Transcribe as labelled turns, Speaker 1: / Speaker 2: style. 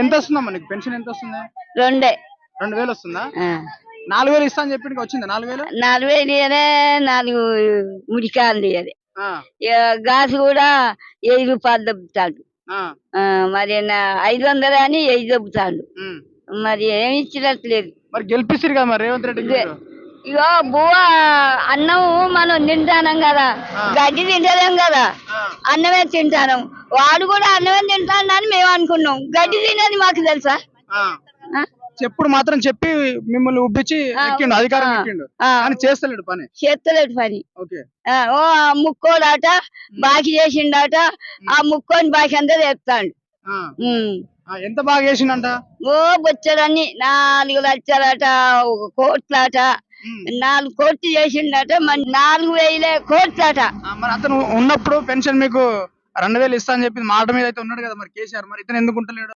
Speaker 1: ఎంత వస్తుందమ్మా నీకు పెన్షన్ ఎంత వస్తుంది?
Speaker 2: రెండే.
Speaker 1: రెండు వేలు వస్తుందా. నాలుగు వేలు ఇస్తా అని చెప్పి వచ్చిందా నాలుగు వేలు?
Speaker 2: నాలుగు వేలు ఇయ్యలే నాలుగు ముడికాయలు ఇయ్యలే ఇక గాసు కూడా వెయ్యి రూపాయలు దొబ్బుతాడు. మరి ఐదు వందలు అని వెయ్యి దొబ్బుతాడు. మరి ఏమి ఇచ్చినట్లేదు.
Speaker 1: మరి గెలిపిస్తారు కదా మరి రేవంత్ రెడ్డి.
Speaker 2: ఇగో బువ్వ అన్నం మనం తింటానం కదా. గడ్డి తింటలేం కదా. అన్నమే తింటాను. వాడు కూడా అన్నమే తింటాడని మేము అనుకున్నాం. గడ్డి తినేది మాకు తెలుసా?
Speaker 1: చెప్పుడు మాత్రం చెప్పి మిమ్మల్ని ఉబ్బించి ఎక్కిండు అధికారం. ఎక్కిండు. చేస్తలేడు పని.
Speaker 2: చేస్తలేడు పని. ఓ ముక్కోడాట బాకి చేసిండట ఆ ముక్కోని బాకి అంతా తెస్తాడు
Speaker 1: ఎంత బాగా చేసిండంట?
Speaker 2: ఓ బొచ్చడని నాలుగు లక్షలట ఒక కోట్లాట. నాలుగు కోట్లు చేసిండట మరి నాలుగు వేలే కోట్లాట.
Speaker 1: మరి అతను ఉన్నప్పుడు పెన్షన్ మీకు రెండు వేలు ఇస్తా అని చెప్పి మాట మీద అయితే ఉన్నాడు కదా మరి కేసీఆర్. మరి ఇతను ఎందుకు ఉంటలేడు?